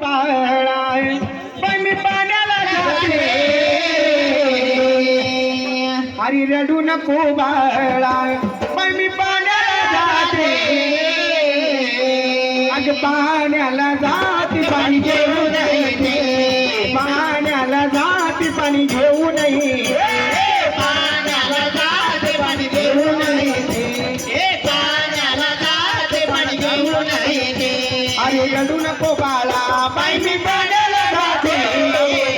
पण मी पाण्याला जाते. हरी रडू नको बाळाय पण मी पाण्याला जाते. अग पाण्याला जाते पाणी घेऊन पाण्याला जाते पाणी घेऊन अरे रडू नको बाळा बाई मी पाण्याला जाते.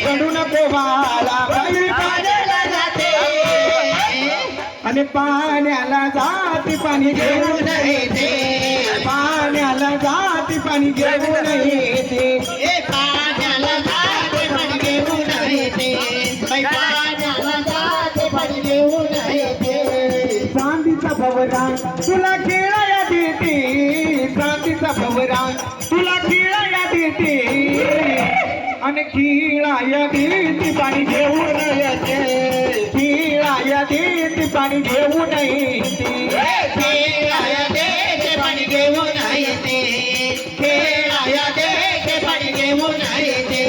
रडू नको बाळा बाई मी पाण्याला जाते. आणि पाण्याला जाती पाणी घेऊन घेऊन येते. पाण्याला जाती पाणी घेऊन येते. चांदीचा पाण्याला तुला खेळाया देते पाणी घेऊन येते खेळाया देते पाणी घेऊन येते खेळाया देते पाणी घेऊन येते खेळाया देते पाणी घेऊन येते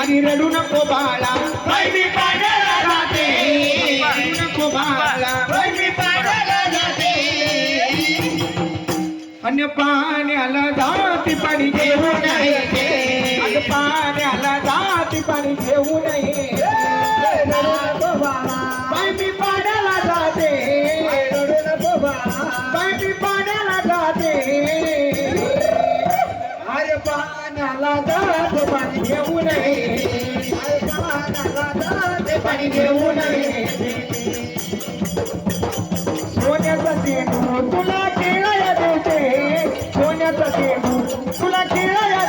आणि रडू नको बाळा बाई मी पाण्याला जाते रडू नको बाळा बाई मी पाण्याला जाते आणि पाण्याला जाती पाणी घेऊन येते आणि पाण्याला जाती पाणी घेऊन येते बाई मी पाण्याला जाते. मी पाण्याला जाते. अरे पाण्याला पाणी घेऊन येते पाण्याला पाणी घेऊ नये. सोन्याचा शेणू तुला खेळाया देते. सोन्याचा शेणू तुला खेळाया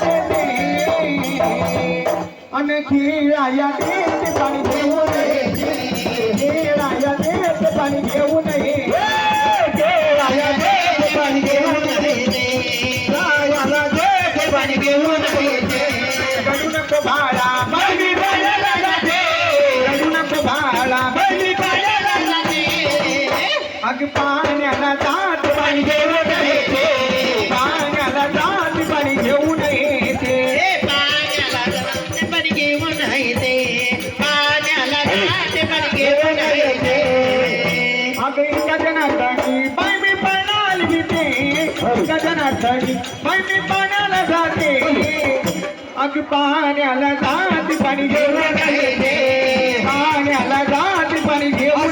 खेळाया देते पाणी घेऊन येते खेळाया देते पाणी नको भाडा नको भाडा बाई पाण्याला जाते अग पाण्याला जात पाणी जाते पाणी पाण्याला जाते. अग पाण्याला जात पाणी घेऊन पाण्याला जात पाणी घेऊन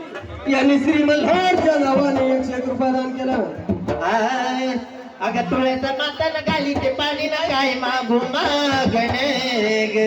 यांनी श्री मल्हारच्या नावाने एकशे एक रुपये दान केलं. आय, अगं तुळ्याचं माताला गाली ते पाणी ना काय मागू मागणे ग